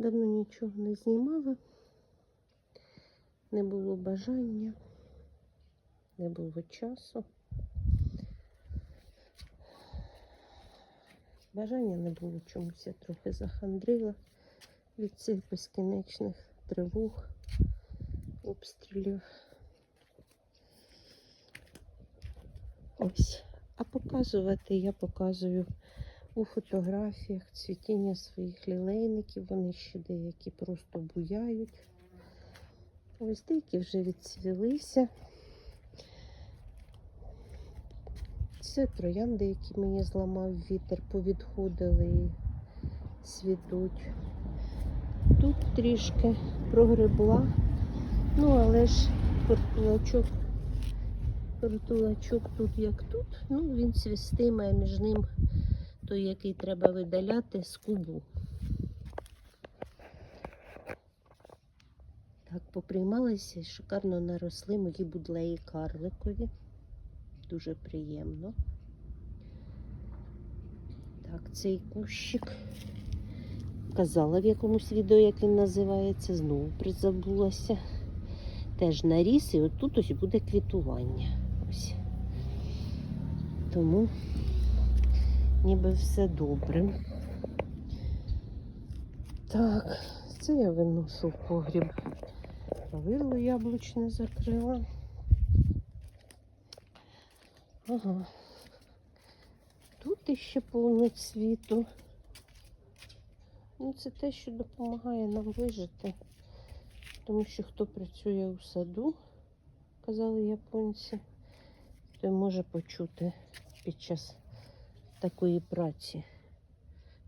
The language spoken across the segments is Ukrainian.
Давно нічого не знімала, не було бажання, не було часу. Бажання не було чомусь, я трохи захандрила від цих безкінечних тривог, обстрілів. Ось. А показувати я показую у фотографіях цвітіння своїх лілейників. Вони ще деякі просто буяють. Ось деякі вже відцвілися. Це троянди, які мені зламав вітер, повідходили і цвітуть. Тут трішки прогребла. Ну, але ж портулачок, портулачок тут як тут. Ну, він цвістиме між ним той, який треба видаляти з кубу. Так, поприймалися шикарно наросли мої будлеї карликові. Дуже приємно. Так, цей кущик. Казала в якомусь відео, як він називається, знову призабулася. Теж наріс, і отут ось буде квітування. Ось. Тому ніби все добре. Так, це я виношу в погріб. Правило яблучне закрила. Ага. Тут іще повно цвіту. Ну, це те, що допомагає нам вижити. Тому що хто працює у саду, казали японці, той може почути під час такої праці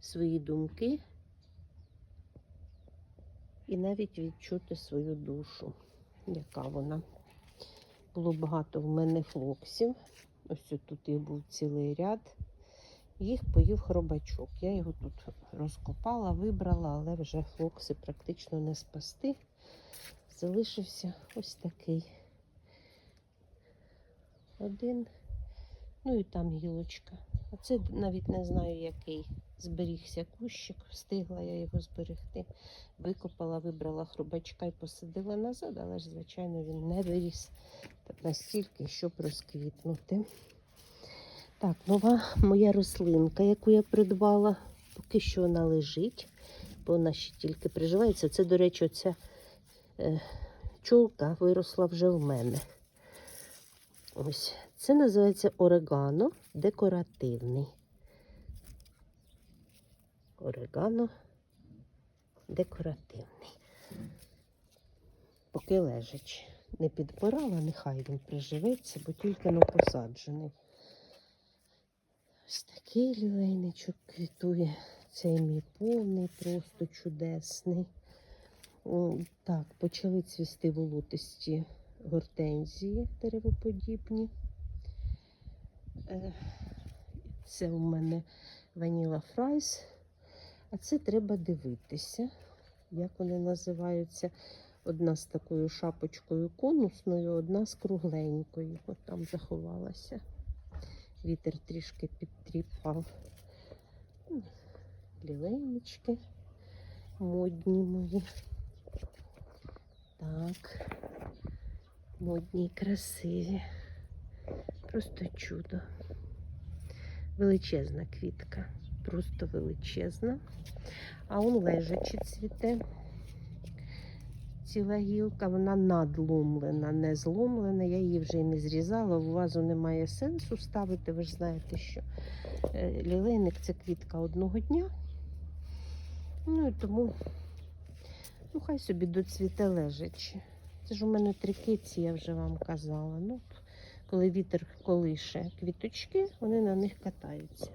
свої думки і навіть відчути свою душу, яка вона. Було багато в мене флоксів. Ось тут їх був цілий ряд. Їх поїв хробачок. Я його тут розкопала, вибрала, але вже флокси практично не спасти. Залишився ось такий один. Ну і там гілочка. А це навіть не знаю, який зберігся кущик. Встигла я його зберегти. Викопала, вибрала хрубачка і посадила назад, але ж, звичайно, він не виріс настільки, щоб розквітнути. Так, нова моя рослинка, яку я придбала, поки що вона лежить, бо вона ще тільки приживається. Це, до речі, оця е, чолка виросла вже в мене. Ось, це називається орегано декоративний. Орегано декоративний. Поки лежить. Не підбирала, нехай він приживеться, бо тільки но посаджений. Ось такий лілейничок квітує. Цей мій повний, просто чудесний. О, Так, почали цвісти волотисті гортензії деревоподібні. Е, Це у мене ваніла фрайс. А це треба дивитися, як вони називаються. Одна з такою шапочкою конусною, одна з кругленькою. От там заховалася. Вітер трішки підтріпав. М, Лілейнички модні мої. Так, модні красиві. Просто чудо. Величезна квітка, просто величезна. А он лежачи цвіте. Ціла гілка, вона надломлена, не зломлена. Я її вже й не зрізала. В вазу немає сенсу ставити. Ви ж знаєте, що е, лілейник це квітка одного дня. Ну і тому ну, хай собі доцвіте лежачи. Це ж у мене три киці, я вже вам казала. Ну, коли вітер колише квіточки, вони на них катаються.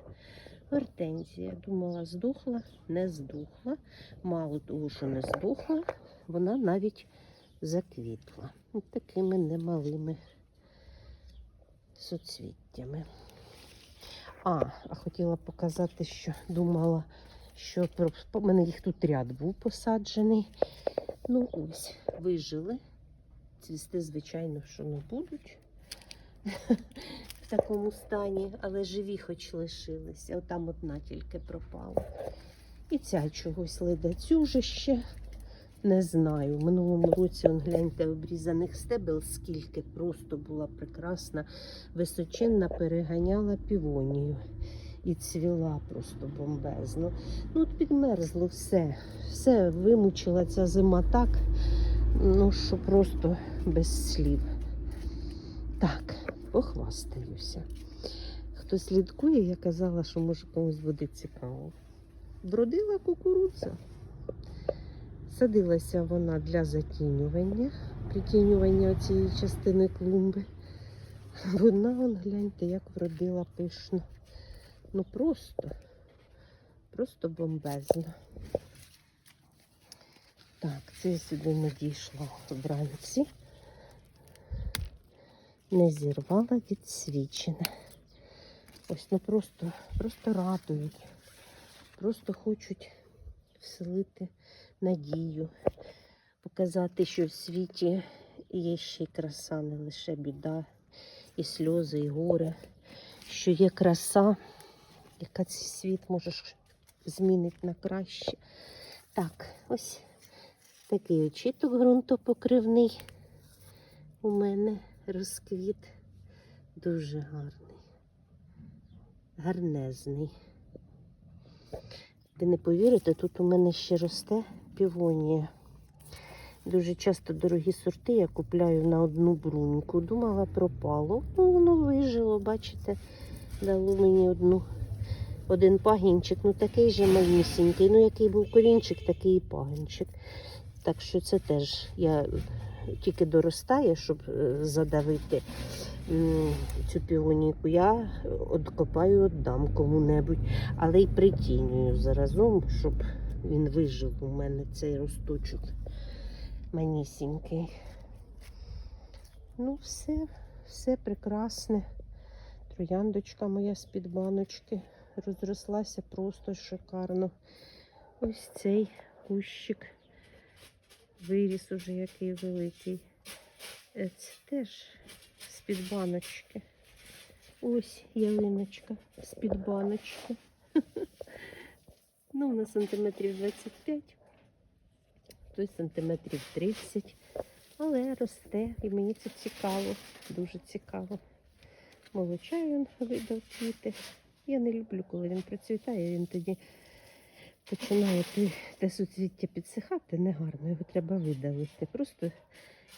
Гортензія, думала, здохла, не здохла. Мало того, що не здохла, вона навіть заквітла. Ось такими немалими соцвіттями. А, а хотіла показати, що думала, що у мене їх тут ряд був посаджений. Ну ось, вижили. Цвісти, звичайно, що не будуть в такому стані, але живі хоч лишилися. Отам одна тільки пропала. І ця чогось ледацюже ще. Не знаю. В минулому році, он, гляньте, обрізаних стебел скільки просто була прекрасна, височенна, переганяла півонію. І цвіла просто бомбезно. Ну, от підмерзло все. Все вимучила ця зима так, ну що просто без слів. Так, похвастаюся. Хто слідкує, я казала, що може комусь буде цікаво. Вродила кукурудза. Садилася вона для затінювання, притінювання цієї частини клумби. Вона, вон, гляньте, як вродила пишно. Ну просто, просто бомбезно. Так, це сюди не дійшла вранці. Не зірвала відсвічене. Ось ну просто, просто радують. Просто хочуть вселити надію, показати, що в світі є ще й краса, не лише біда, і сльози, і горе, що є краса, яка цей світ може ж змінить на краще. Так, ось такий очіток ґрунтопокривний у мене розквіт. Дуже гарний, гарнезний. Ви не повірите, тут у мене ще росте півонія. Дуже часто дорогі сорти я купляю на одну бруньку. Думала, пропало. Ну, воно вижило, бачите, дало мені одну, один пагінчик. Ну такий же малюсінький. Ну, який був корінчик, такий і пагінчик. Так що це теж я тільки доростає, щоб е, задавити цю піоніку. Я откопаю, віддам кому-небудь, але й притінюю заразом, щоб він вижив у мене цей росточок манісінький. Ну, все, все прекрасне. Трояндочка моя з-під баночки розрослася просто шикарно. Ось цей кущик виріс уже який великий. Е, Це теж з-під баночки. Ось ялиночка з-під баночки. Ну, на сантиметрів 25, той сантиметрів 30. Але росте і мені це цікаво, дуже цікаво. Молочай він видав квіти. Я не люблю, коли він процвітає, він тоді починає те, суцвіття підсихати, негарно, його треба видалити. Просто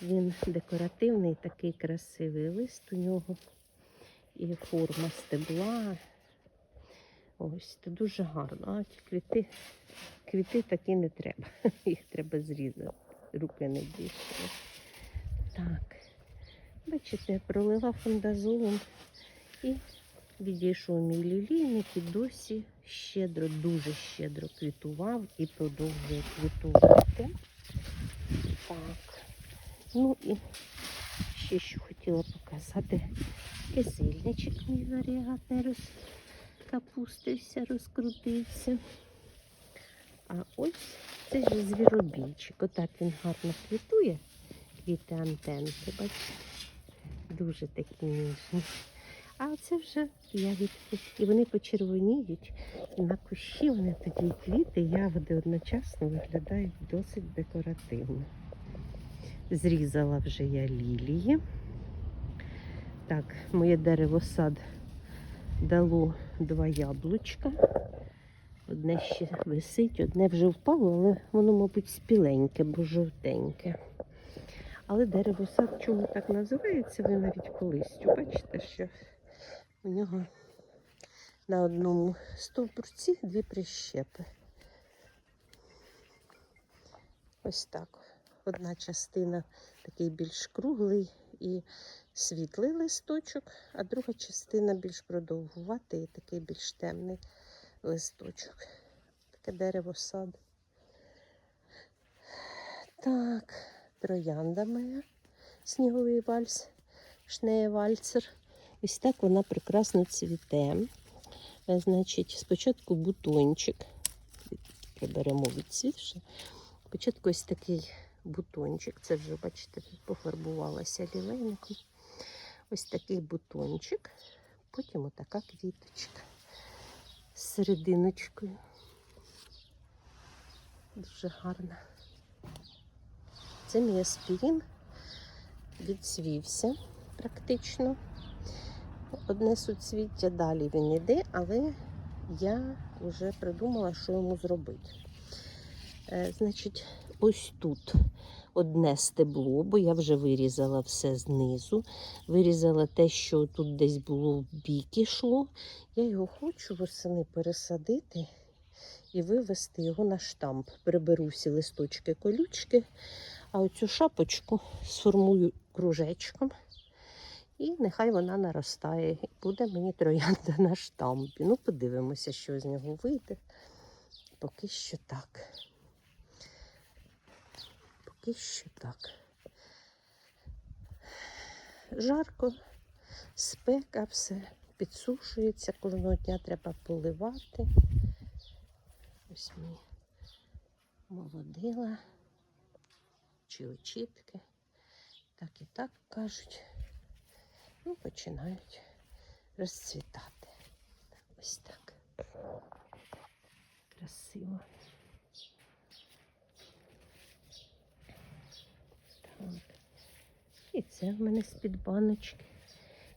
він декоративний, такий красивий лист у нього. І форма стебла. Ось, це дуже гарно. А квіти, квіти такі не треба. Їх треба зрізати. Руки не дійшли. Так. Бачите, я пролила фундазолом і відійшов мій лілійник і досі щедро, дуже щедро квітував і продовжує квітувати. Так. Ну і ще що хотіла показати. Кизильничок мій варіатний розкапустився, розкрутився. А ось це ж звіробійчик. Отак він гарно квітує. Квіти антенки, бачите? Дуже такі ніжні. А це вже ягідки. І вони почервоніють. І на кущі вони такі квіти, ягоди одночасно виглядають досить декоративно. Зрізала вже я лілії. Так, моє дерево сад дало два яблучка. Одне ще висить, одне вже впало, але воно, мабуть, спіленьке, бо жовтеньке. Але дерево сад чому так називається, ви навіть по листю. Бачите, що у нього на одному стовбурці дві прищепи. Ось так. Одна частина такий більш круглий і світлий листочок, а друга частина більш продовгуватий і такий більш темний листочок. Таке дерево сад. Так, троянда моя, сніговий вальс, шнеє вальцер. Ось так вона прекрасно цвіте. Е, Значить, спочатку бутончик. Приберемо відцвівши. Спочатку ось такий бутончик. Це вже, бачите, тут пофарбувалася лілейником. Ось такий бутончик. Потім отака квіточка з серединочкою. Дуже гарна. Це мій аспірін відсвівся практично. Одне суцвіття далі він іде, але я вже придумала, що йому зробити. Е, значить, ось тут одне стебло, бо я вже вирізала все знизу. Вирізала те, що тут десь було в бік ішло. Я його хочу восени пересадити і вивести його на штамп. Приберу всі листочки колючки, а оцю шапочку сформую кружечком. І нехай вона наростає. І буде мені троянда на штампі. Ну, подивимося, що з нього вийде. Поки що так. Поки що так. Жарко, спека, все підсушується, кожного дня треба поливати. Ось мій молодила чи очітки. Так і так кажуть. Ну, починають розцвітати. Ось так. Красиво. Так. І це в мене з-під баночки.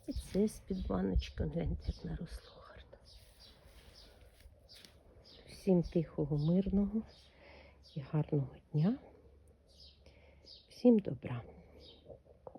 І це з-під баночки. Гляньте, як наросло гарно. Всім тихого, мирного і гарного дня. Всім добра.